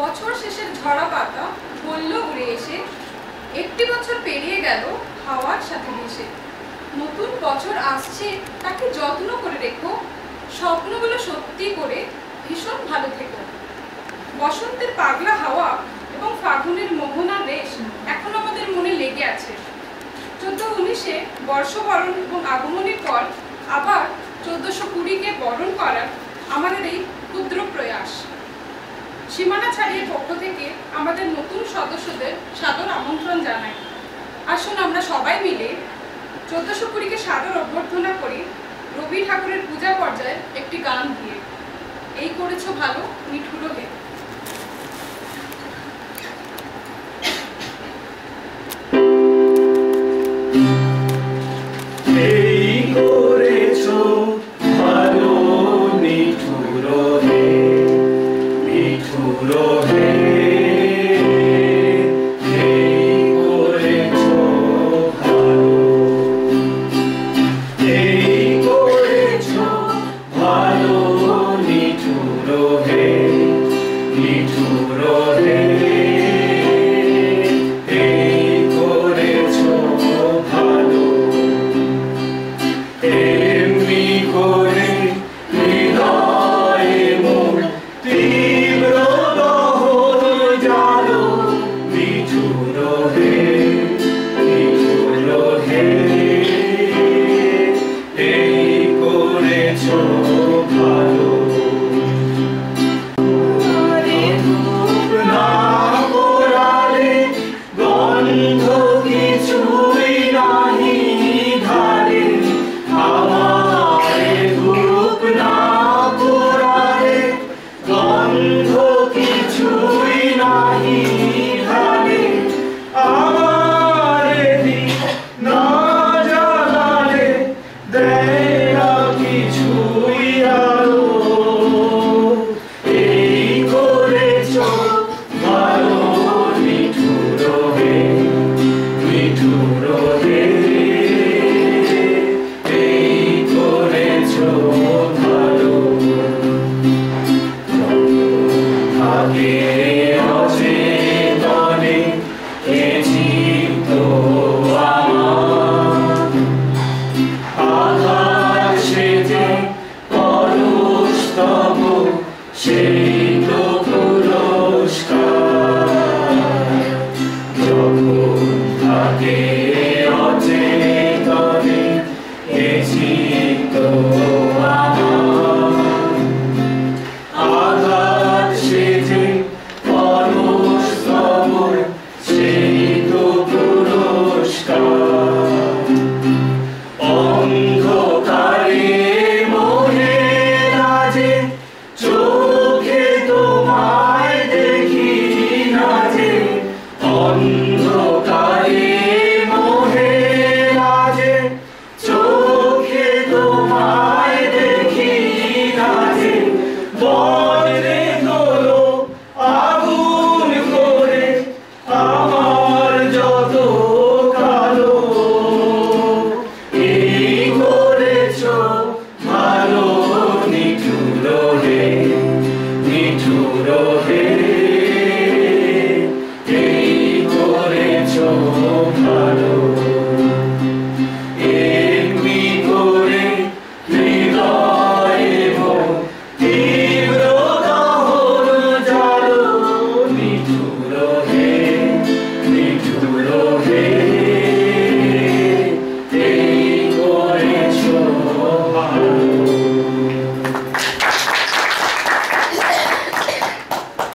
বছর শেষের ঝরা পাতা বলল উড়ে এসে। একটি বছর পেরিয়ে গেল হাওয়ার সাথে ভেসে নতুন বছর আসছে, তাকে যত্ন করে রেখো। স্বপ্নগুলো সত্যি করে ভীষণ ভালো থেকো। বসন্তের পাগলা হাওয়া এবং ফাগুনের মোহনা রেশ এখন আমাদের মনে লেগে আছে। চোদ্দ উনিশে বর্ষবরণ এবং আগমনের পর আবার চোদ্দশো কুড়িকে বরণ করার আমাদের এই ক্ষুদ্র প্রয়াস। সীমানা ছাড়িয়ে পক্ষ থেকে আমাদের নতুন সদস্যদের সাদর আমন্ত্রণ জানাই। আসুন আমরা সবাই মিলে চোদ্দশো কুড়িকে সাদর অভ্যর্থনা করি, রবি ঠাকুরের পূজা পর্যায়ে একটি গান দিয়ে এই করেছ ভালো মিঠুরো হে